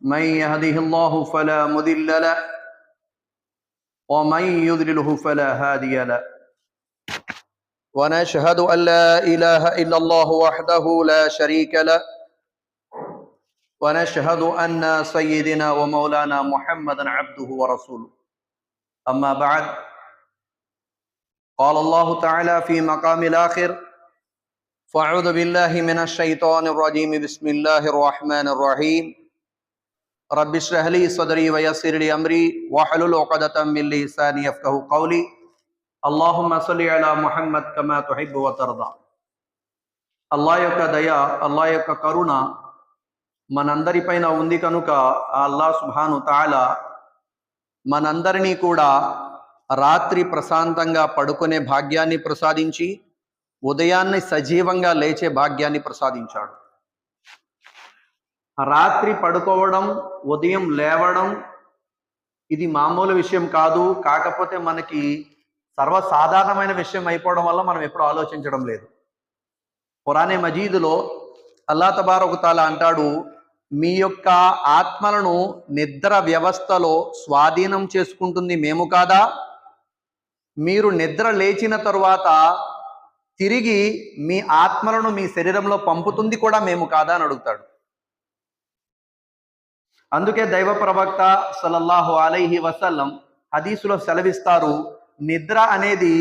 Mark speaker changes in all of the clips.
Speaker 1: من يهده الله فلا مضل له ومن يضلله فلا هادي له. ونشهد أن لا إله إلا الله وحده لا شريك له. ونشهد أن سيدنا ومولانا محمدا عبده ورسوله. أما بعد قال الله تعالى في مقام الآخر فأعوذ بالله من الشيطان الرجيم. بسم الله الرحمن الرحيم. رب اشرح لي صدري ويسر لي امري واحلل عقدة من لساني يفقهوا قولي اللهم صل على محمد كما تحب وترضى అల్లా యొక్క దయ అల్లా యొక్క కరుణ మనందరిపైన ఉంది కనుక ఆ అల్లా సుభాను తాళ మనందరినీ కూడా రాత్రి ప్రశాంతంగా పడుకునే భాగ్యాన్ని ప్రసాదించి ఉదయాన్నే సజీవంగా లేచే భాగ్యాన్ని ప్రసాదించాడు రాత్రి పడుకోవడం ఉదయం లేవడం ఇది మామూలు విషయం కాదు. కాకపోతే మనకి సర్వసాధారణమైన విషయం అయిపోవడం వల్ల మనం ఎప్పుడు ఆలోచించడం లేదు. పురాణే మజీదులో అల్లా తబారకు తాలా అంటాడు మీ యొక్క ఆత్మలను నిద్ర వ్యవస్థలో స్వాధీనం చేసుకుంటుంది మేము కాదా? మీరు నిద్ర లేచిన తరువాత తిరిగి మీ ఆత్మలను మీ శరీరంలో పంపుతుంది కూడా మేము కాదా? అని అడుగుతాడు. అందుకే దైవ ప్రవక్త సలల్లాహు అలైహి వసల్లం హదీసులో సెలవిస్తారు నిద్ర అనేది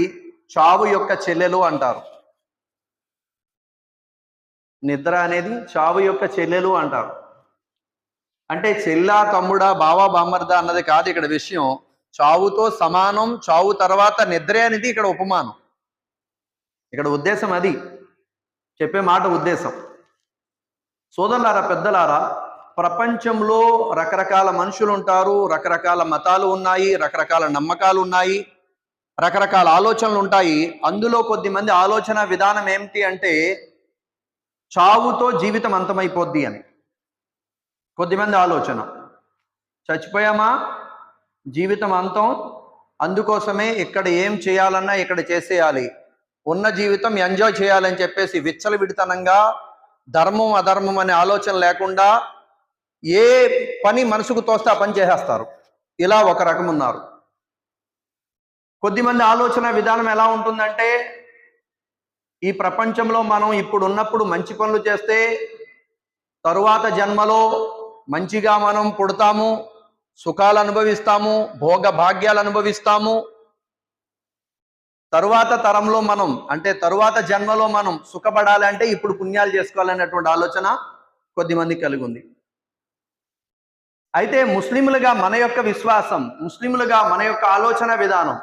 Speaker 1: చావు యొక్క చెల్లెలు అంటారు. నిద్ర అనేది చావు యొక్క చెల్లెలు అంటారు. అంటే చెల్లా తమ్ముడా బావా బామ్మర్దా అన్నది కాదు ఇక్కడ విషయం. చావుతో సమానం చావు తర్వాత నిద్రే అనేది ఇక్కడ ఉపమానం. ఇక్కడ ఉద్దేశం అది. చెప్పే మాట ఉద్దేశం. సోదరులారా పెద్దలారా ప్రపంచంలో రకరకాల మనుషులు ఉంటారు రకరకాల మతాలు ఉన్నాయి రకరకాల నమ్మకాలు ఉన్నాయి రకరకాల ఆలోచనలు ఉంటాయి అందులో కొద్దిమంది ఆలోచన విధానం ఏమిటి అంటే చావుతో జీవితం అంతమైపోద్ది అని. కొద్దిమంది ఆలోచన. చచ్చిపోయామా? జీవితం అంతం. అందుకోసమే ఇక్కడ ఏం చేయాలన్నా ఇక్కడ చేసేయాలి. ఉన్న జీవితం ఎంజాయ్ చేయాలని చెప్పేసి విచ్చలవిడితనంగా ధర్మం అధర్మం అనే ఆలోచన లేకుండా ఏ పని మనసుకు తోస్తే ఆ పని చేసేస్తారు. ఇలా ఒక రకం ఉన్నారు కొద్దిమంది ఆలోచన విధానం ఎలా ఉంటుందంటే ఈ ప్రపంచంలో మనం ఇప్పుడు ఉన్నప్పుడు మంచి పనులు చేస్తే తరువాత జన్మలో మంచిగా మనం పుడతాము సుఖాలు అనుభవిస్తాము భోగ భాగ్యాలు అనుభవిస్తాము. తరువాత తరంలో మనం అంటే తరువాత జన్మలో మనం సుఖపడాలి అంటే ఇప్పుడు పుణ్యాలు చేసుకోవాలనేటువంటి ఆలోచన కొద్దిమంది కలిగి ఉంది అయితే ముస్లింలుగా మన యొక్క విశ్వాసం ముస్లింలుగా మన యొక్క ఆలోచన విధానం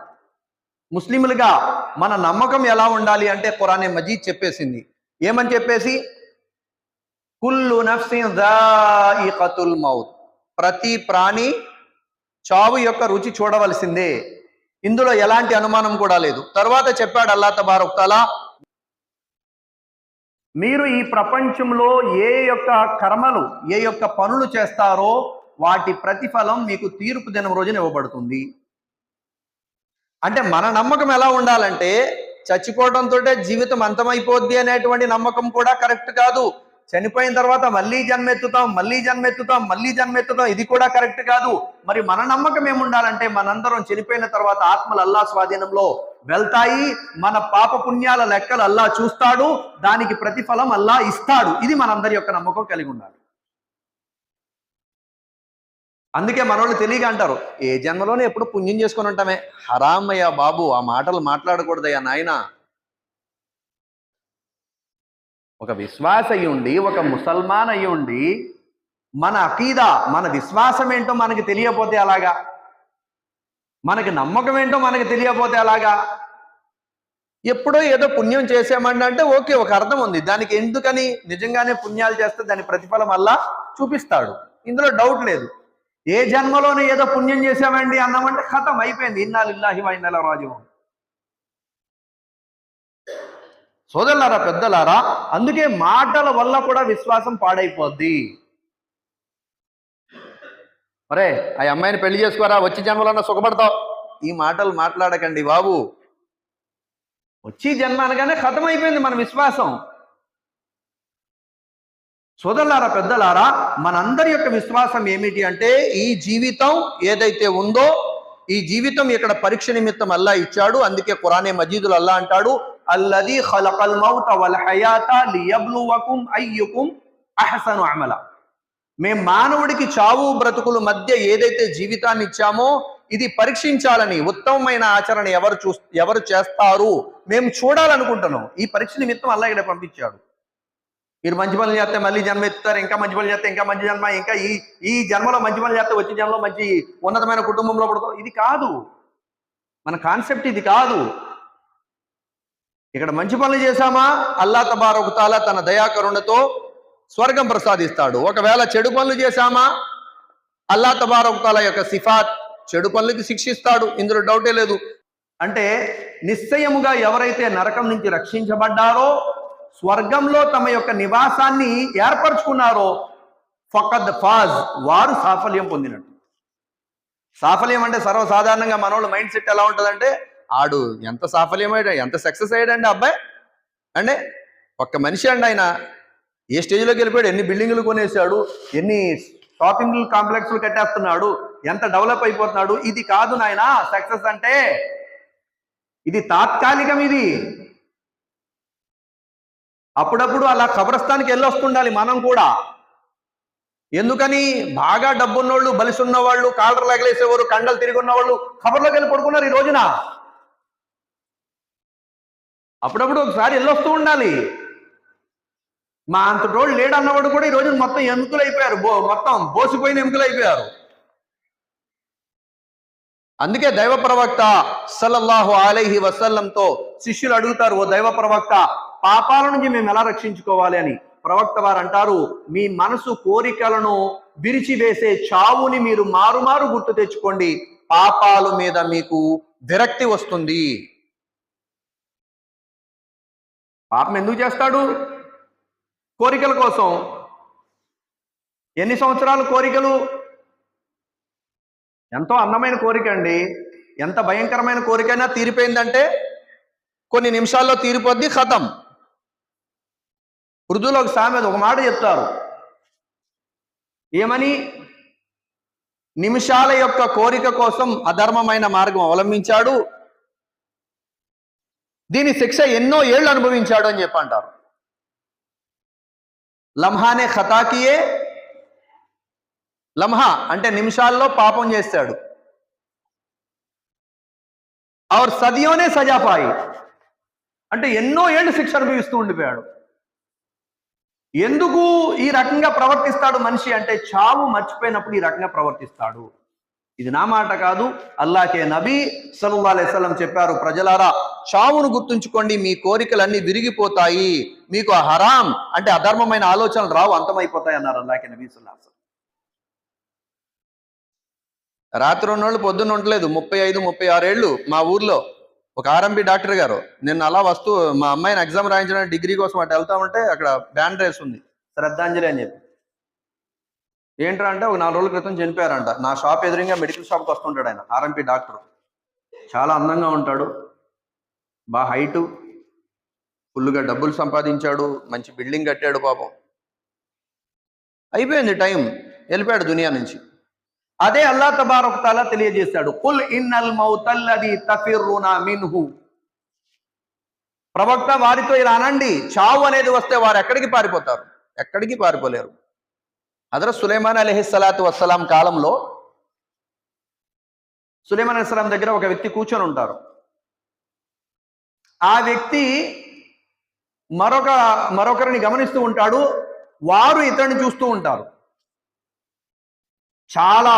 Speaker 1: ముస్లింలుగా మన నమ్మకం ఎలా ఉండాలి అంటే ఖురానే మజీద్ చెప్పేసింది. ఏమని చెప్పేసి? కుల్లు నఫ్సిన్ మౌత్. ప్రతి ప్రాణి చావు యొక్క రుచి చూడవలసిందే. ఇందులో ఎలాంటి అనుమానం కూడా లేదు. తర్వాత చెప్పాడు అల్లా తబారక్ మీరు ఈ ప్రపంచంలో ఏ యొక్క కర్మలు ఏ యొక్క పనులు చేస్తారో వాటి ప్రతిఫలం మీకు తీర్పు దినం రోజున ఇవ్వబడుతుంది. అంటే మన నమ్మకం ఎలా ఉండాలంటే చచ్చిపోవడంతో జీవితం అంతమైపోద్ది అనేటువంటి నమ్మకం కూడా కరెక్ట్ కాదు. చనిపోయిన తర్వాత మళ్ళీ జన్మెత్తుతాం మళ్ళీ జన్మెత్తుతాం మళ్ళీ జన్మెత్తుతాం ఇది కూడా కరెక్ట్ కాదు. మరి మన నమ్మకం ఏముండాలంటే మనందరం చనిపోయిన తర్వాత ఆత్మలు అల్లా స్వాధీనంలో వెళ్తాయి. మన పాప పుణ్యాల లెక్కలు అల్లా చూస్తాడు. దానికి ప్రతిఫలం అల్లా ఇస్తాడు. ఇది మనందరి యొక్క నమ్మకం కలిగి ఉండాలి. అందుకే మనోళ్ళు తెలియక అంటారు ఏ జన్మలోనే ఎప్పుడు పుణ్యం చేసుకొని ఉంటామే హరామయ్య బాబు ఆ మాటలు మాట్లాడకూడదయ్యా నాయన. ఒక విశ్వాస అయి ఉండి ఒక ముసల్మాన్ అయి ఉండి మన అకీదా మన విశ్వాసం ఏంటో మనకి తెలియపోతే అలాగా మనకి నమ్మకం ఏంటో మనకి తెలియపోతే అలాగా ఎప్పుడో ఏదో పుణ్యం చేసామంటే ఓకే ఒక అర్థం ఉంది. దానికి ఎందుకని నిజంగానే పుణ్యాలు చేస్తే దాని ప్రతిఫలం అల్లా చూపిస్తాడు. ఇందులో డౌట్ లేదు. ఏ జన్మలోనే ఏదో పుణ్యం చేసామండి అన్నామంటే ఖతం అయిపోయింది. ఇన్నాళ్ళిల్లాహి వా ఇన్నల రాజు సోదరులారా పెద్దలారా అందుకే మాటల వల్ల కూడా విశ్వాసం పాడైపోద్ది. మరే ఆ అమ్మాయిని పెళ్ళి చేసుకోరా వచ్చి జన్మలో సుఖపడతావు? ఈ మాటలు మాట్లాడకండి బాబు. వచ్చి జన్మ అనగానే ఖతం అయిపోయింది మన విశ్వాసం. సోదరులారా పెద్దలారా మనందరి యొక్క విశ్వాసం ఏమిటి అంటే ఈ జీవితం ఏదైతే ఉందో ఈ జీవితం ఇక్కడ పరీక్ష నిమిత్తం అల్లా ఇచ్చాడు. అందుకే కురానే మజీదులు అల్లా అంటాడు అల్లది ఖలకల్ మౌత వల్ హయాత లియబ్లువకుం అయ్యుకుం అహసను అమల. మేం మానవుడికి చావు బ్రతుకుల మధ్య ఏదైతే జీవితాన్ని ఇచ్చామో ఇది పరీక్షించాలని ఉత్తమమైన ఆచరణ ఎవరు చూ ఎవరు చేస్తారు మేము చూడాలనుకుంటున్నాం. ఈ పరీక్ష నిమిత్తం అల్లా ఇక్కడ పంపించాడు. మీరు మంచి పనులు చేస్తే మళ్ళీ జన్మ ఎత్తుతారు ఇంకా మంచి పనులు చేస్తే ఇంకా మంచి జన్మ ఇంకా ఈ ఈ జన్మలో మంచి పనులు చేస్తే వచ్చే జన్మలో మంచి ఉన్నతమైన కుటుంబంలో పడతాం ఇది కాదు. మన కాన్సెప్ట్ ఇది కాదు. ఇక్కడ మంచి పనులు చేశామా? అల్లా తబారకుతాల తన దయాకరుణతో స్వర్గం ప్రసాదిస్తాడు. ఒకవేళ చెడు పనులు చేశామా? అల్లా తబారకుతాల యొక్క సిఫాత్ చెడు పనులకి శిక్షిస్తాడు. ఇందులో డౌటే లేదు. అంటే నిశ్చయముగా ఎవరైతే నరకం నుంచి రక్షించబడ్డారో స్వర్గంలో తమ యొక్క నివాసాన్ని ఏర్పరచుకున్నారో ఫకద్ ఫాజ్ వారు సాఫల్యం పొందినట్టు. సాఫల్యం అంటే సర్వసాధారణంగా మనోళ్ళ మైండ్ సెట్ ఎలా ఉంటుందంటే ఆడు ఎంత సాఫల్యం అయ్యాడు ఎంత సక్సెస్ అయ్యాడండి అబ్బాయి? అంటే ఒక్క మనిషి అండి ఆయన. ఏ స్టేజ్లోకి వెళ్ళిపోయాడు? ఎన్ని బిల్డింగ్లు కొనేసాడు ఎన్ని షాపింగ్ కాంప్లెక్స్లు కట్టేస్తున్నాడు? ఎంత డెవలప్ అయిపోతున్నాడు? ఇది కాదు నాయన సక్సెస్ అంటే ఇది తాత్కాలికం ఇది. అప్పుడప్పుడు అలా కబ్రస్థానికి వెళ్ళొస్తుండాలి మనం కూడా. ఎందుకని? బాగా డబ్బున్నోళ్ళు బలిసున్న వాళ్ళు కాళ్ళర్ లగలేసేవారు కండలు తిరిగి ఉన్నవాళ్ళు కబర్లోకి వెళ్ళి పడుకున్నారు ఈ రోజున. అప్పుడప్పుడు ఒకసారి వెళ్ళొస్తూ ఉండాలి. మా అంత రోజులు లేడన్నవాడు కూడా ఈ రోజు మొత్తం ఎముకలు అయిపోయారు బో మొత్తం బోసిపోయిన ఎముకలు అయిపోయారు అందుకే దైవ ప్రవక్త సల్లల్లాహు అలైహి వసల్లంతో శిష్యులు అడుగుతారు ఓ దైవ ప్రవక్త పాపాల నుంచి మేము ఎలా రక్షించుకోవాలి అని ప్రవక్త వారు అంటారు మీ మనసు కోరికలను విరిచివేసే చావుని మీరు మారుమారు గుర్తు తెచ్చుకోండి. పాపాల మీద మీకు విరక్తి వస్తుంది. పాపం ఎందుకు చేస్తాడు? కోరికల కోసం. ఎన్ని సంవత్సరాలు కోరికలు? ఎంతో అందమైన కోరిక అండి. ఎంత భయంకరమైన కోరికైనా తీరిపోయిందంటే కొన్ని నిమిషాల్లో తీరిపోద్ది ఖతం. ఉర్దూలో ఒక సామెత ఒక మాట చెప్తారు. ఏమని? నిమిషాల యొక్క కోరిక కోసం అధర్మమైన మార్గం అవలంబించాడు. దీని శిక్ష ఎన్నో ఏళ్ళు అనుభవించాడు అని చెప్పి అంటారు. ఖతాకియే లమ్హా అంటే నిమిషాల్లో పాపం చేస్తాడు. అవర్ సదియోనే సజాపాయి అంటే ఎన్నో ఏళ్ళు శిక్ష అనుభవిస్తూ ఉండిపోయాడు. ఎందుకు ఈ రకంగా ప్రవర్తిస్తాడు మనిషి అంటే చావు మర్చిపోయినప్పుడు ఈ రకంగా ప్రవర్తిస్తాడు. ఇది నా మాట కాదు. అల్లాకే నబీ సల్లల్లాహు అలైహి చెప్పారు ప్రజలారా చావును గుర్తుంచుకోండి మీ కోరికలన్నీ విరిగిపోతాయి. మీకు ఆ హరాం అంటే అధర్మమైన ఆలోచనలు రావు అంతమైపోతాయి అన్నారు అల్లాకే నబీ సల్లల్లాహు రాత్రి ఉన్నోళ్ళు పొద్దున్న ఉండలేదు ముప్పై ఐదు ముప్పై ఆరేళ్ళు మా ఊర్లో. ఒక ఆర్ఎంపీ డాక్టర్ గారు నిన్న అలా వస్తూ మా అమ్మాయిని ఎగ్జామ్ రాయించడానికి డిగ్రీ కోసం అటు వెళ్తా ఉంటే అక్కడ బ్యాన్ రేస్ ఉంది శ్రద్ధాంజలి అని చెప్పి. ఏంట్రా అంటే ఒక నాలుగు రోజుల క్రితం చనిపోయారంట. నా షాప్ ఎదురుగా మెడికల్ షాప్కి వస్తుంటాడు ఆయన ఆర్ఎంపీ డాక్టర్. చాలా అందంగా ఉంటాడు. బాగా హైటు. ఫుల్గా డబ్బులు సంపాదించాడు. మంచి బిల్డింగ్ కట్టాడు పాపం. అయిపోయింది టైం. వెళ్ళిపోయాడు దునియా నుంచి. అదే అల్లా తబారక్ తాలా తెలియజేశాడు. కుల్ ఇన్నల్ మౌతల్లది తఫిర్రునా మిన్హు. ప్రవక్త వారితో ఇలా అనండి చావు అనేది వస్తే వారు ఎక్కడికి పారిపోతారు? ఎక్కడికి పారిపోలేరు. హజరత్ సులేమాన్ అలహిస్సలాతు వస్సలాం కాలంలో సులేమాన్ అలీస్లాం దగ్గర ఒక వ్యక్తి కూర్చొని ఉంటారు. ఆ వ్యక్తి మరొక మరొకరిని గమనిస్తూ ఉంటాడు వారు ఇతరుని చూస్తూ ఉంటారు. చాలా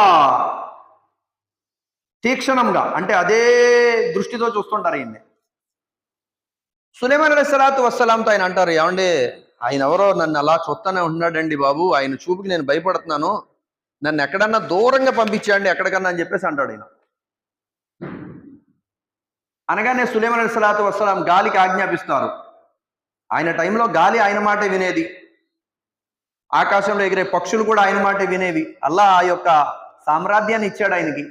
Speaker 1: తీక్షణంగా అంటే అదే దృష్టితో చూస్తుంటారు ఈయన్ని. సులేమాన్ అలైహిస్సలాతు వస్సలాంతో ఆయన అంటారు ఏమండి ఆయన ఎవరో నన్ను అలా చూస్తానే ఉంటున్నాడండి బాబు ఆయన చూపుకి నేను భయపడుతున్నాను నన్ను ఎక్కడన్నా దూరంగా పంపించేయండి ఎక్కడికన్నా అని చెప్పేసి అంటాడు ఆయన అనగానే సులేమన్ అలీ సలాతు వసలాం గాలికి ఆజ్ఞాపిస్తారు. ఆయన టైంలో గాలి ఆయన మాటే వినేది. ఆకాశంలో ఎగిరే పక్షులు కూడా ఆయన మాట వినేవి. అల్లా ఆ యొక్క సామ్రాజ్యాన్ని ఇచ్చాడు ఆయనకి.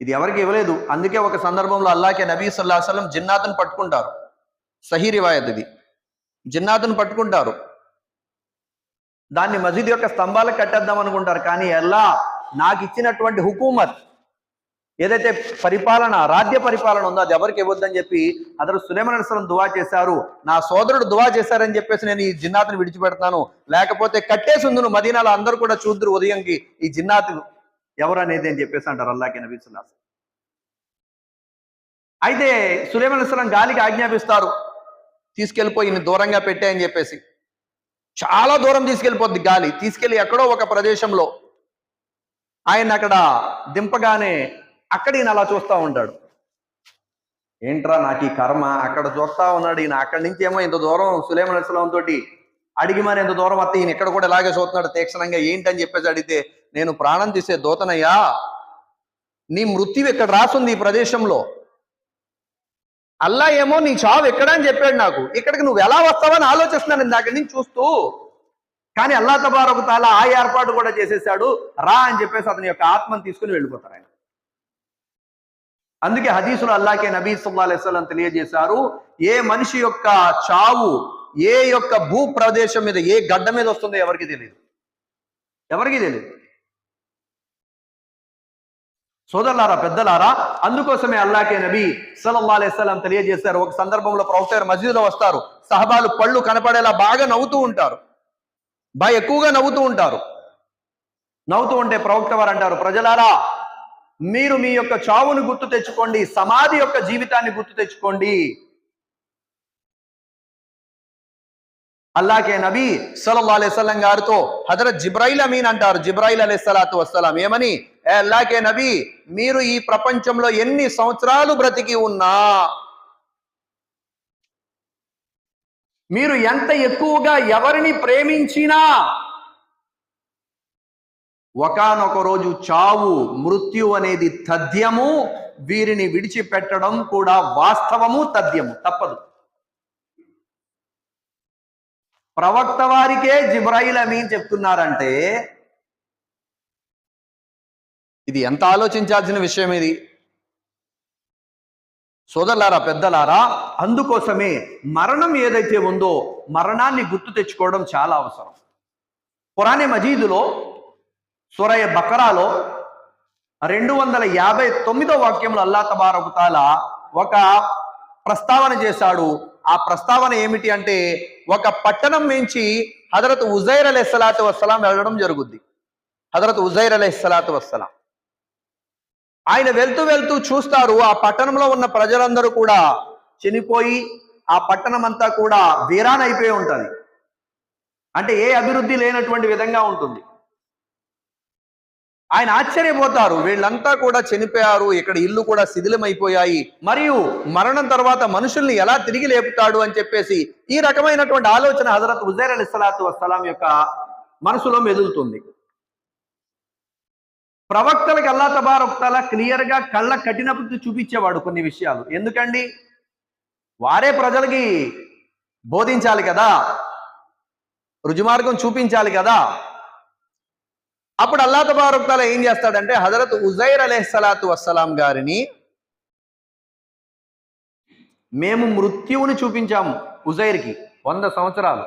Speaker 1: ఇది ఎవరికి ఇవ్వలేదు. అందుకే ఒక సందర్భంలో అల్లాకే నబీ సల్లా సలం జిన్నాతుని పట్టుకుంటారు. సహీ రివాయత్ ఇది. జిన్నాతుని పట్టుకుంటారు. దాన్ని మసీద్ యొక్క స్తంభాలకు కట్టేద్దాం అనుకుంటారు. కానీ ఎలా నాకు ఇచ్చినటువంటి హుకూమత్ ఏదైతే పరిపాలన రాజ్య పరిపాలన ఉందో అది ఎవరికి ఇవ్వద్దని చెప్పి అతడు సులేమన్ దువా చేశారు. నా సోదరుడు దువా చేశారని చెప్పేసి నేను ఈ జిన్నాతుని విడిచిపెడతాను లేకపోతే కట్టేసి ఉంది నువ్వు మదీనాలో అందరూ కూడా చూద్దరు ఉదయంకి ఈ జిన్నాతు ఎవరు అనేది అని చెప్పేసి అంటారు అల్లాకి నబీ సుల్లాస్ అయితే సులేమన్ గాలికి ఆజ్ఞాపిస్తారు. తీసుకెళ్ళిపోయి దూరంగా పెట్టాయని చెప్పేసి. చాలా దూరం తీసుకెళ్ళిపోద్ది గాలి. తీసుకెళ్ళి ఎక్కడో ఒక ప్రదేశంలో. ఆయన అక్కడ దింపగానే అక్కడ ఈయన అలా చూస్తూ ఉంటాడు. ఏంట్రా నాకు ఈ కర్మ? అక్కడ చూస్తా ఉన్నాడు ఈయన. అక్కడి నుంచి ఏమో ఇంత దూరం సులేమన్ అస్లాం తోటి అడిగి మరి ఎంత దూరం వస్తే ఈయన ఇక్కడ కూడా ఇలాగే చూస్తున్నాడు తీక్షణంగా. ఏంటని చెప్పేసి అడిగితే నేను ప్రాణం తీసే దూతనయ్యా నీ మృత్యు ఇక్కడ రాసుంది ఈ ప్రదేశంలో. అల్లా ఏమో నీ చావు ఎక్కడ అని చెప్పాడు నాకు. ఇక్కడికి నువ్వు ఎలా వస్తావని ఆలోచిస్తున్నాను నేను అక్కడి నుంచి చూస్తూ. కానీ అల్లా తబారకు తాలా ఆ ఏర్పాటు కూడా చేసేసాడు. రా అని చెప్పేసి అతని యొక్క ఆత్మను తీసుకుని వెళ్ళిపోతారు ఆయన. అందుకే హదీసులు అల్లాకే నబీ సల్లా అలైస్లం తెలియజేశారు ఏ మనిషి యొక్క చావు ఏ యొక్క భూ ప్రదేశం మీద ఏ గడ్డ మీద వస్తుందో ఎవరికి తెలియదు ఎవరికి తెలియదు సోదరులారా పెద్దలారా అందుకోసమే అల్లాకే నబీ సల్లల్లా అలైస్లం తెలియజేశారు. ఒక సందర్భంలో ప్రొఫెసర్ మసీదులో వస్తారు. సహబాలు పళ్ళు కనపడేలా బాగా నవ్వుతూ ఉంటారు. బాగా ఎక్కువగా నవ్వుతూ ఉంటారు. నవ్వుతూ ఉంటే ప్రవక్త వారు అంటారు ప్రజలారా మీరు మీ యొక్క చావును గుర్తు తెచ్చుకోండి సమాధి యొక్క జీవితాన్ని గుర్తు తెచ్చుకోండి. అల్లాకే నబీ సల్లల్లాహు అలైహి గారితో హజరత్ జిబ్రాయిల్ అమీన్ అంటారు జిబ్రాయిల్ అలైహి వస్సలాం. ఏమని? ఏ అల్లాకే నబీ మీరు ఈ ప్రపంచంలో ఎన్ని సంవత్సరాలు బ్రతికి ఉన్నా? మీరు ఎంత ఎక్కువగా ఎవరిని ప్రేమించినా ఒకానొక రోజు చావు మృత్యు అనేది తథ్యము వీరిని విడిచిపెట్టడం కూడా వాస్తవము తథ్యము తప్పదు. ప్రవక్త వారికే జిబ్రాయిల్ అమీన్ చెప్తున్నారంటే ఇది ఎంత ఆలోచించాల్సిన విషయం ఇది? సోదరులారా పెద్దలారా అందుకోసమే మరణం ఏదైతే ఉందో మరణాన్ని గుర్తు తెచ్చుకోవడం చాలా అవసరం. పురాణి మజీదులో సురయ బకరాలో రెండు వందల యాభై తొమ్మిదో వాక్యంలో అల్లా తబారకుతాల ఒక ప్రస్తావన చేశాడు. ఆ ప్రస్తావన ఏమిటి అంటే ఒక పట్టణం నుంచి హజరత్ ఉజైర్ అలీ సలాతు వస్సలాం వెళ్ళడం జరుగుద్ది. హజరత్ ఉజైర్ అలీ సలాతు వస్సలాం. ఆయన వెళ్తూ వెళ్తూ చూస్తారు ఆ పట్టణంలో ఉన్న ప్రజలందరూ కూడా చనిపోయి ఆ పట్టణం అంతా కూడా వీరానైపోయి ఉంటుంది. అంటే ఏ అభివృద్ధి లేనటువంటి విధంగా ఉంటుంది. ఆయన ఆశ్చర్యపోతారు. వీళ్ళంతా కూడా చనిపోయారు. ఇక్కడ ఇల్లు కూడా శిథిలమైపోయాయి. మరియు మరణం తర్వాత మనుషుల్ని ఎలా తిరిగి లేపుతాడు అని చెప్పేసి ఈ రకమైనటువంటి ఆలోచన హజరత్ ఉజైర్ అలీ సలాతు వసలాం యొక్క మనసులో మెదులుతుంది. ప్రవక్తలకు అల్లా తబారొక్తల క్లియర్గా కళ్ళ కట్టినప్పుడు చూపించేవాడు కొన్ని విషయాలు. ఎందుకండి? వారే ప్రజలకి బోధించాలి కదా. రుజుమార్గం చూపించాలి కదా. అప్పుడు అల్లా తబారుక్తాల ఏం చేస్తాడంటే హజరత్ ఉజైర్ అలెహ్సలాతు వస్సలాం గారిని మేము మృత్యువుని చూపించాము ఉజైర్కి వంద సంవత్సరాలు.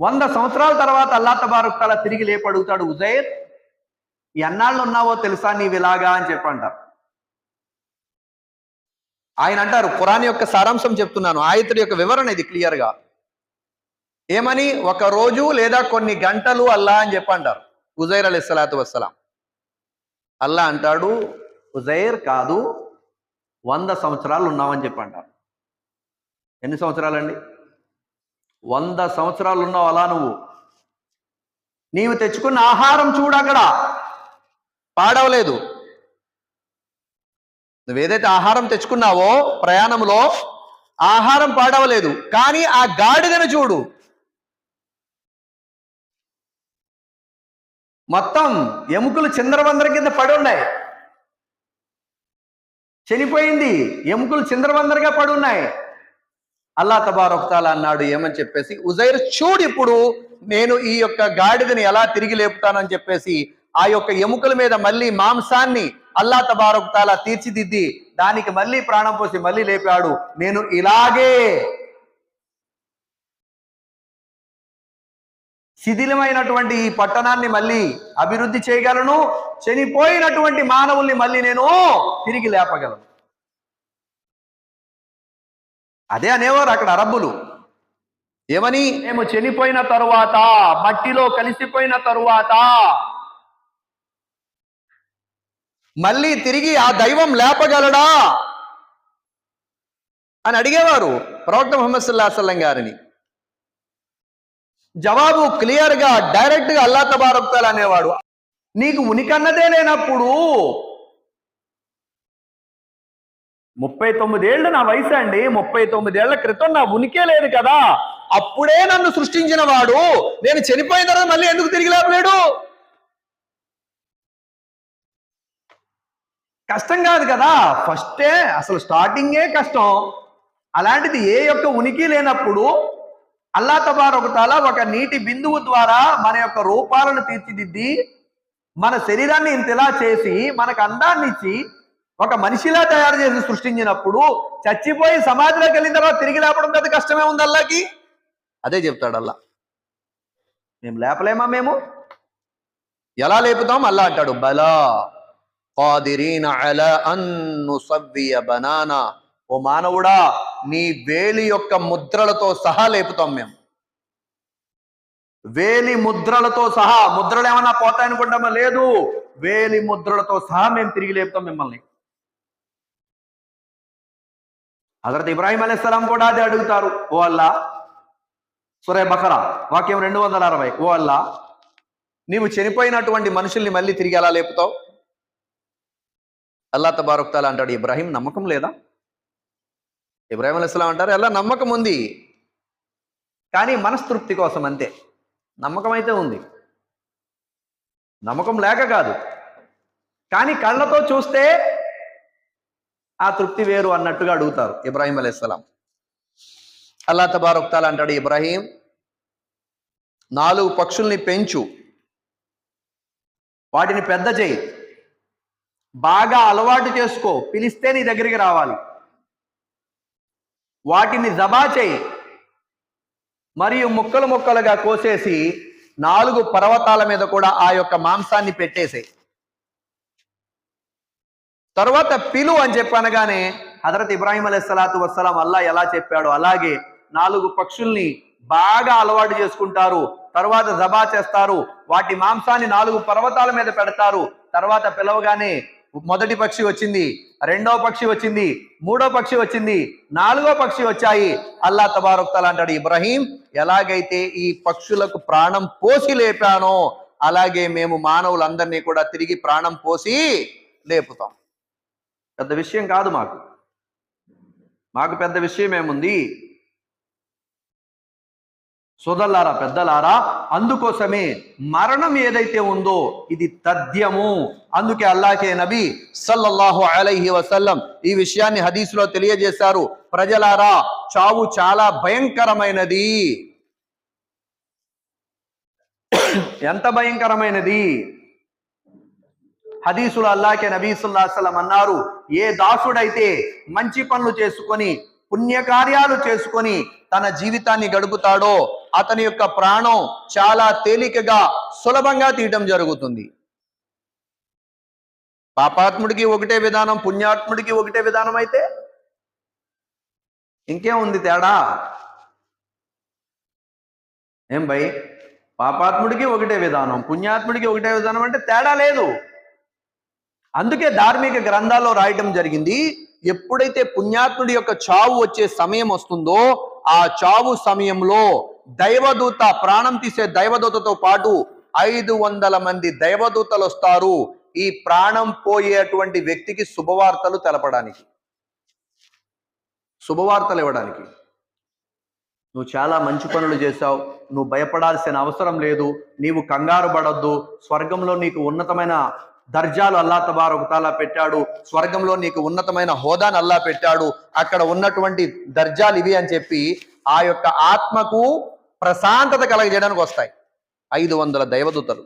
Speaker 1: వంద సంవత్సరాల తర్వాత అల్లా తబారుక్తాల తిరిగి లేపడుగుతాడు ఉజైర్ ఎన్నాళ్ళు ఉన్నావో తెలుసా నీవిలాగా అని చెప్పంటారు. ఆయన అంటారు ఖురాన్ యొక్క సారాంశం చెప్తున్నాను ఆయతుడి యొక్క వివరణ ఇది క్లియర్గా. ఏమని? ఒక రోజు లేదా కొన్ని గంటలు అల్లా అని చెప్పంటారు ఉజైర్ అలీ సలాతు వస్సలాం. అల్లా అంటాడు ఉజైర్ కాదు వంద సంవత్సరాలు ఉన్నామని చెప్పంటారు ఎన్ని సంవత్సరాలండి? వంద సంవత్సరాలు ఉన్నావు అలా నువ్వు. నీవు తెచ్చుకున్న ఆహారం చూడు అక్కడ. పాడవలేదు. నువ్వేదైతే ఆహారం తెచ్చుకున్నావో ప్రయాణంలో ఆహారం పాడవలేదు. కానీ ఆ గాడిదను చూడు. మొత్తం ఎముకలు చిందరవందర కింద పడి ఉన్నాయి చనిపోయింది ఎముకలు చిందరవందరగా పడి ఉన్నాయి అల్లా తబారొక్తాల అన్నాడు ఏమని చెప్పేసి ఉజైర్ చూడు ఇప్పుడు నేను ఈ యొక్క గాడిదని ఎలా తిరిగి లేపుతానని చెప్పేసి ఆ యొక్క ఎముకల మీద మళ్ళీ మాంసాన్ని అల్లా తబారొక్తాల తీర్చిదిద్ది దానికి మళ్ళీ ప్రాణం పోసి మళ్ళీ లేపాడు. నేను ఇలాగే శిథిలమైనటువంటి ఈ పట్టణాన్ని మళ్ళీ అభివృద్ధి చేయగలను. చనిపోయినటువంటి మానవుల్ని మళ్ళీ నేను తిరిగి లేపగలను. అదే అనేవారు అక్కడ అరబ్బులు. ఏమని? మేము చనిపోయిన తరువాత మట్టిలో కలిసిపోయిన తరువాత. మళ్ళీ తిరిగి ఆ దైవం లేపగలడా? అని అడిగేవారు ప్రవక్త ముహమ్మద్ సల్లాహసల్లం గారిని. జవాబు క్లియర్గా డైరెక్ట్గా అల్లా తబారక్తాలు అనేవాడు. నీకు ఉనికన్నదే లేనప్పుడు ముప్పై తొమ్మిదేళ్ళు నా వయసు అండి. ముప్పై తొమ్మిదేళ్ళ క్రితం నా ఉనికే లేదు కదా. అప్పుడే నన్ను సృష్టించిన వాడు. నేను చనిపోయిన తర్వాత మళ్ళీ ఎందుకు తిరిగి లేపలేడు? కష్టం కాదు కదా. ఫస్టే అసలు స్టార్టింగే కష్టం. అలాంటిది ఏ యొక్క ఉనికి లేనప్పుడు అల్లా తబార్ ఒక నీటి బిందువు ద్వారా మన యొక్క రూపాలను తీర్చిదిద్ది మన శరీరాన్ని ఇంతలా చేసి మనకు అందాన్ని ఇచ్చి ఒక మనిషిలా తయారు చేసి సృష్టించినప్పుడు చచ్చిపోయి సమాధిలోకి వెళ్ళిన తర్వాత తిరిగి లేపడం పెద్ద కష్టమే ఉంది అల్లాకి? అదే చెప్తాడు అల్లా. మేము లేపలేమా మేము? ఎలా లేపుతాం? అల్లా అంటాడు బలా బనానా. ఓ మానవుడా నీ వేలి యొక్క ముద్రలతో సహా లేపుతాం మేము. వేలి ముద్రలతో సహా ముద్రలు ఏమన్నా పోతాయనుకుంటామా? లేదు. వేలి ముద్రలతో సహా మేము తిరిగి లేపుతాం మిమ్మల్ని. హజరత్ ఇబ్రాహిం అలైహిస్సలాం కూడా అది అడుగుతారు. ఓ అల్లా సురే బకరా వాక్యం రెండు వందల అరవై. ఓ అల్లా నీవు చనిపోయినటువంటి మనుషుల్ని మళ్ళీ తిరిగి ఎలా లేపుతావు? అల్లా తబారుక్తాల అంటాడు ఇబ్రాహీం నమ్మకం లేదా? ఇబ్రాహిం అలైస్లాం అంటారు ఎలా నమ్మకం ఉంది. కానీ మనస్తృప్తి కోసం అంతే. నమ్మకం అయితే ఉంది. నమ్మకం లేక కాదు. కానీ కళ్ళతో చూస్తే ఆ తృప్తి వేరు అన్నట్టుగా అడుగుతారు ఇబ్రాహీం అలైస్లాం అల్లా తబారుక్తాల అంటాడు ఇబ్రాహీం నాలుగు పక్షుల్ని పెంచు. వాటిని పెద్ద చేయి. బాగా అలవాటు చేసుకో. పిలిస్తే నీ దగ్గరికి రావాలి. వాటిని జబా చేయి. మరియు ముక్కలు ముక్కలుగా కోసేసి నాలుగు పర్వతాల మీద కూడా ఆ యొక్క మాంసాన్ని పెట్టేసే తర్వాత పిలు అని చెప్పనగానే హజరత్ ఇబ్రాహీం అలీ సలాతు వస్సలాం అల్లా ఎలా చెప్పాడో అలాగే నాలుగు పక్షుల్ని బాగా అలవాటు చేసుకుంటారు. తర్వాత జబా చేస్తారు. వాటి మాంసాన్ని నాలుగు పర్వతాల మీద పెడతారు. తర్వాత పిలవగానే మొదటి పక్షి వచ్చింది రెండో పక్షి వచ్చింది మూడో పక్షి వచ్చింది నాలుగో పక్షి వచ్చాయి. అల్లా తబారొక్తలు అంటాడు ఇబ్రహీం ఎలాగైతే ఈ పక్షులకు ప్రాణం పోసి లేపానో అలాగే మేము మానవులందరినీ కూడా తిరిగి ప్రాణం పోసి లేపుతాం. పెద్ద విషయం కాదు మాకు. మాకు పెద్ద విషయం ఏముంది? సోదల్లారా పెద్దలారా అందుకోసమే మరణం ఏదైతే ఉందో ఇది తథ్యము. అందుకే అల్లాహే నబీ సల్లల్లాహు అలైహి వసల్లం ఈ విషయాన్ని హదీసులో తెలియజేశారు. ప్రజలారా చావు చాలా భయంకరమైనది. ఎంత భయంకరమైనది? హదీసులు అల్లాకే నబీ సుల్లాహలం అన్నారు ఏ దాసుడైతే మంచి పనులు చేసుకొని పుణ్యకార్యాలు చేసుకొని తన జీవితాన్ని గడుపుతాడో అతని యొక్క ప్రాణం చాలా తేలికగా సులభంగా తీయటం జరుగుతుంది. పాపాత్ముడికి ఒకటే విధానం పుణ్యాత్ముడికి ఒకటే విధానం అయితే ఇంకేముంది తేడా? ఏం భయ్? పాపాత్ముడికి ఒకటే విధానం పుణ్యాత్ముడికి ఒకటే విధానం అంటే తేడా లేదు. అందుకే ధార్మిక గ్రంథాల్లో రాయటం జరిగింది ఎప్పుడైతే పుణ్యాత్ముడి యొక్క చావు వచ్చే సమయం వస్తుందో ఆ చావు సమయంలో దైవదూత ప్రాణం తీసే దైవదూతతో పాటు ఐదు వందల మంది దైవదూతలు వస్తారు. ఈ ప్రాణం పోయేటువంటి వ్యక్తికి శుభవార్తలు తెలపడానికి. శుభవార్తలు ఇవ్వడానికి. నువ్వు చాలా మంచి పనులు చేశావు. నువ్వు భయపడాల్సిన అవసరం లేదు. నీవు కంగారు పడొద్దు. స్వర్గంలో నీకు ఉన్నతమైన దర్జాలు అల్లా తబారొకతాలా పెట్టాడు. స్వర్గంలో నీకు ఉన్నతమైన హోదాను అల్లా పెట్టాడు. అక్కడ ఉన్నటువంటి దర్జాలు ఇవి అని చెప్పి ఆ యొక్క ఆత్మకు ప్రశాంతత కలగజేయడానికి వస్తాయి. ఐదు వందల దైవదూతలు.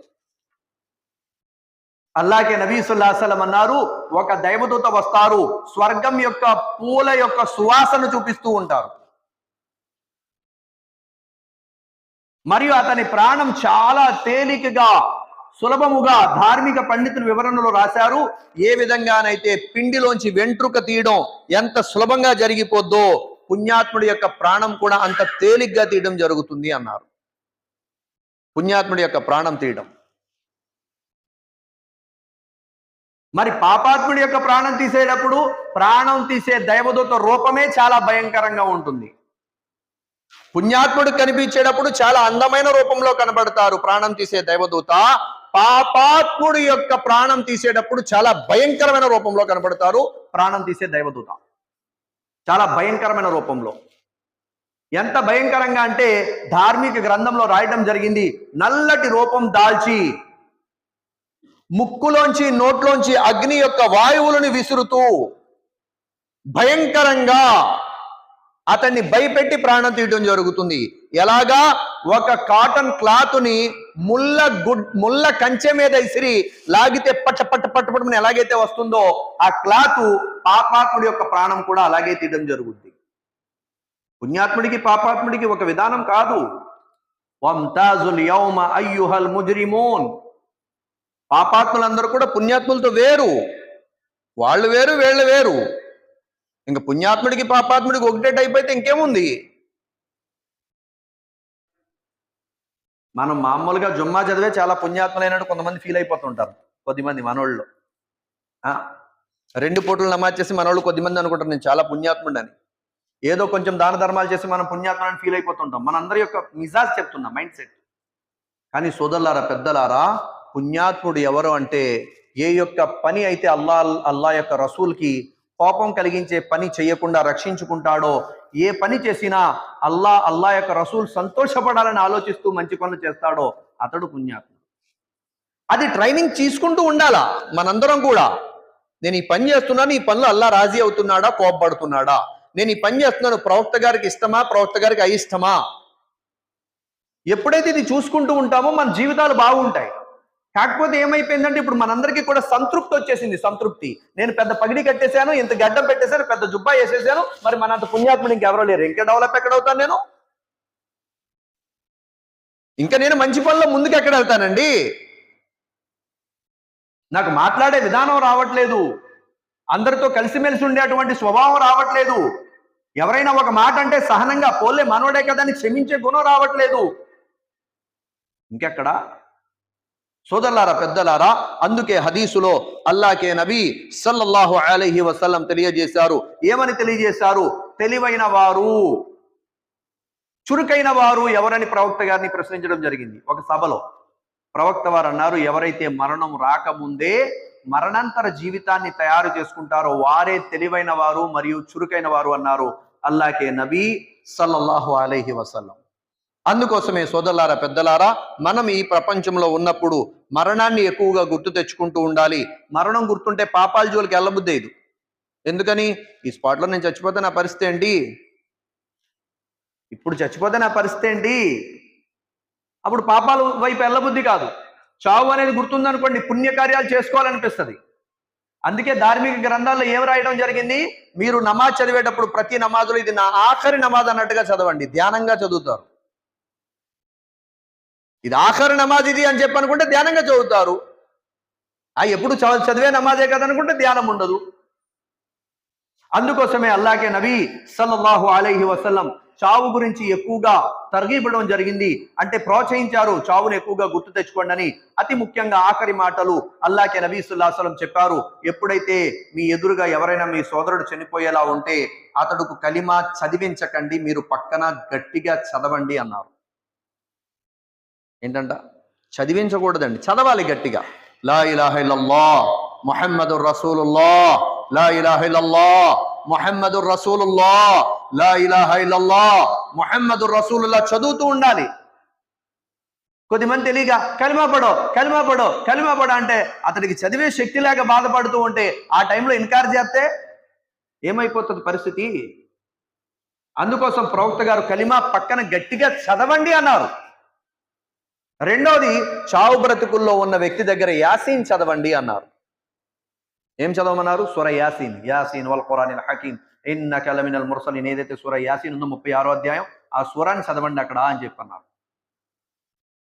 Speaker 1: అల్లాకే నబీసుల్లాసలం అన్నారు ఒక దైవదూత వస్తారు స్వర్గం యొక్క పూల యొక్క సువాసన చూపిస్తూ ఉంటారు. మరియు అతని ప్రాణం చాలా తేలికగా సులభముగా ధార్మిక పండితుల వివరణలో రాశారు. ఏ విధంగానైతే పిండిలోంచి వెంట్రుక తీయడం ఎంత సులభంగా జరిగిపోద్దో పుణ్యాత్ముడి యొక్క ప్రాణం కూడా అంత తేలిగ్గా తీయడం జరుగుతుంది అన్నారు. పుణ్యాత్ముడి యొక్క ప్రాణం తీయడం. మరి పాపాత్ముడి యొక్క ప్రాణం తీసేటప్పుడు ప్రాణం తీసే దైవదూత రూపమే చాలా భయంకరంగా ఉంటుంది. పుణ్యాత్ముడు కనిపించేటప్పుడు చాలా అందమైన రూపంలో కనబడతారు ప్రాణం తీసే దైవదూత. పాపాత్ముడి యొక్క ప్రాణం తీసేటప్పుడు చాలా భయంకరమైన రూపంలో కనబడతారు ప్రాణం తీసే దైవదూత. చాలా భయంకరమైన రూపంలో. ఎంత భయంకరంగా అంటే ధార్మిక గ్రంథంలో రాయడం జరిగింది. నల్లటి రూపం దాల్చి ముక్కులోంచి నోట్లోంచి అగ్ని యొక్క వాయువులను విసురుతూ భయంకరంగా అతన్ని భయపెట్టి ప్రాణం తీయడం జరుగుతుంది. ఎలాగా? ఒక కాటన్ క్లాత్ని ముల్ల ముళ్ళ గుడ్ ముళ్ళ కంచె మీద ఇసిరి లాగితే పట్ట పట్ట పట్ట పట్టమని ఎలాగైతే వస్తుందో ఆ క్లాత్ పాపాత్ముడి యొక్క ప్రాణం కూడా అలాగే తీయడం జరుగుద్ది. పుణ్యాత్ముడికి పాపాత్ముడికి ఒక విధానం కాదు. వంతాజుల్ యౌమ అయ్యుహల్ ముజ్రిమోన్. పాపాత్ములందరూ కూడా పుణ్యాత్ములతో వేరు. వాళ్ళు వేరు వీళ్ళు వేరు. ఇంకా పుణ్యాత్ముడికి పాపాత్ముడికి ఒకటే టైప్ అయితే ఇంకేముంది? మనం మామూలుగా జుమ్మా చదివే చాలా పుణ్యాత్మలైనట్టు కొంతమంది ఫీల్ అయిపోతుంటారు కొద్దిమంది మనోళ్ళు. ఆ, రెండు పూటలు నమాజ్ చేసి మనోళ్ళు కొద్దిమంది అనుకుంటారు నేను చాలా పుణ్యాత్ముడు అని ఏదో కొంచెం దాన ధర్మాలు చేసి మనం పుణ్యాత్మని ఫీల్ అయిపోతుంటాం. మనందరి యొక్క మిజాజ్ చెప్తున్నా మైండ్ సెట్ కానీ సోదరులారా పెద్దలారా పుణ్యాత్ముడు ఎవరు అంటే ఏ యొక్క పని అయితే అల్లా అల్లా యొక్క రసూల్కి కోపం కలిగించే పని చేయకుండా రక్షించుకుంటాడో ఏ పని చేసినా అల్లా అల్లా యొక్క రసూల్ సంతోషపడాలని ఆలోచిస్తూ మంచి పనులు చేస్తాడో అతడు పుణ్యాత్ముడు. అది ట్రైనింగ్ తీసుకుంటూ ఉండాలా? మనందరం కూడా. నేను ఈ పని చేస్తున్నాను ఈ పనులు అల్లా రాజీ అవుతున్నాడా కోపపడుతున్నాడా? నేను ఈ పని చేస్తున్నాను ప్రవక్త గారికి ఇష్టమా ప్రవక్త గారికి అయిష్టమా? ఎప్పుడైతే ఇది చూసుకుంటూ ఉంటామో మన జీవితాలు బాగుంటాయి. కాకపోతే ఏమైపోయిందంటే ఇప్పుడు మనందరికీ కూడా సంతృప్తి వచ్చేసింది సంతృప్తి. నేను పెద్ద పగిడి కట్టేశాను ఇంత గడ్డం పెట్టేశాను పెద్ద జుబ్బా వేసేసాను మరి మనంత పుణ్యాత్ముడు ఇంకెవరో లేరు. ఇంకా డెవలప్ ఎక్కడ అవుతాను నేను? ఇంకా నేను మంచి పనుల్లో ముందుకు ఎక్కడ వెళ్తానండి? నాకు మాట్లాడే విధానం రావట్లేదు. అందరితో కలిసిమెలిసి ఉండేటువంటి స్వభావం రావట్లేదు. ఎవరైనా ఒక మాట అంటే సహనంగా పోలే మనోడే కదా అని క్షమించే గుణం రావట్లేదు. ఇంకెక్కడ? సోదరులారా పెద్దలారా అందుకే హదీసులో అల్లాకే నబీ సల్లల్లాహు అలైహి వసల్లం తెలియజేశారు. ఏమని తెలియజేశారు? తెలివైన వారు చురుకైన వారు ఎవరని ప్రవక్త గారిని ప్రశ్నించడం జరిగింది. ఒక సభలో ప్రవక్త వారు అన్నారు ఎవరైతే మరణం రాకముందే మరణాంతర జీవితాన్ని తయారు చేసుకుంటారో వారే తెలివైన వారు మరియు చురుకైన వారు అన్నారు. అల్లాకే నబీ సల్లల్లాహు అలైహి వసల్లం. అందుకోసమే సోదరులారా పెద్దలారా మనం ఈ ప్రపంచంలో ఉన్నప్పుడు మరణాన్ని ఎక్కువగా గుర్తు తెచ్చుకుంటూ ఉండాలి. మరణం గుర్తుంటే పాపాల జోలికి వెళ్ళబుద్దేదు ఎందుకని? ఈ స్పాట్లో నేను చచ్చిపోతే నా పరిస్థితి ఏంటి? ఇప్పుడు చచ్చిపోతే నా పరిస్థితి ఏంటి? అప్పుడు పాపాల వైపు వెళ్ళబుద్ధి కాదు. చావు అనేది గుర్తుందనుకోండి పుణ్యకార్యాలు చేసుకోవాలనిపిస్తుంది. అందుకే ధార్మిక గ్రంథాల్లో ఏం రాయడం జరిగింది? మీరు నమాజ్ చదివేటప్పుడు ప్రతి నమాజులో ఇది నా ఆఖరి నమాజ్ అన్నట్టుగా చదవండి. ధ్యానంగా చదువుతారు. ఇది ఆఖరు నమాజ్ ఇది అని చెప్పి అనుకుంటే ధ్యానంగా చదువుతారు. ఆ ఎప్పుడు చదివే నమాజే కదనుకుంటే ధ్యానం ఉండదు. అందుకోసమే అల్లాకే నబీ సల్లల్లాహు అలైహి వసల్లం చావు గురించి ఎక్కువగా తర్గీపడం జరిగింది. అంటే ప్రోత్సహించారు చావును ఎక్కువగా గుర్తు తెచ్చుకోండి అని అతి ముఖ్యంగా ఆఖరి మాటలు అల్లాకే నబీ సుల్లాహలం చెప్పారు. ఎప్పుడైతే మీ ఎదురుగా ఎవరైనా మీ సోదరుడు చనిపోయేలా ఉంటే అతడుకు కలిమా చదివించకండి మీరు పక్కన గట్టిగా చదవండి అన్నారు. ఏంటంట? చదివించకూడదండి. చదవాలి గట్టిగా. లా ఇలాహిల్లా మొహమ్మదు రసూలుల్లా లా ఇలాహిల్లా మొహమ్మదు రసూలుల్లా లా ఇలాహిల్లా మొహమ్మదు రసూలుల్లా చదువుతూ ఉండాలి. కొద్దిమంది తెలియక కలిమా పడో కలిమా పడో కలిమా పడో అంటే అతనికి చదివే శక్తి లేక బాధపడుతూ ఉంటే ఆ టైంలో ఇన్కార్ చేస్తే ఏమైపోతుంది పరిస్థితి? అందుకోసం ప్రవక్త గారు కలిమా పక్కన గట్టిగా చదవండి అన్నారు. రెండోది చావు బ్రతుకుల్లో ఉన్న వ్యక్తి దగ్గర యాసీన్ చదవండి అన్నారు. ఏం చదవమన్నారు? సుర యాసీన్. యాసీన్ వల్ ఖురానిల్ హకీం ఇన్న కలమినల్ ముర్సలిన్. ఏదైతే సుర యాసీన్ ఉందో ముప్పై ఆరో అధ్యాయం ఆ సురాన్ని చదవండి అక్కడ అని చెప్పన్నారు.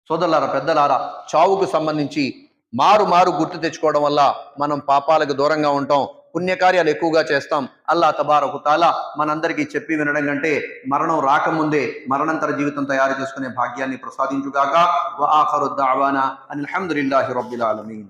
Speaker 1: సోదరులారా పెద్దలారా చావుకు సంబంధించి మారు మారు గుర్తు తెచ్చుకోవడం వల్ల మనం పాపాలకు దూరంగా ఉంటాం. పుణ్యకార్యాలు ఎక్కువగా చేస్తాం. అల్లా తబారకు తాలా మనందరికీ చెప్పి వినడం కంటే మరణం రాకముందే మరణంతర జీవితం తయారు చేసుకునే భాగ్యాన్ని ప్రసాదించుగాక. వ ఆఖరు దావానా అని హమ్దులిల్లాహి రబ్బిల్ ఆలమీన్.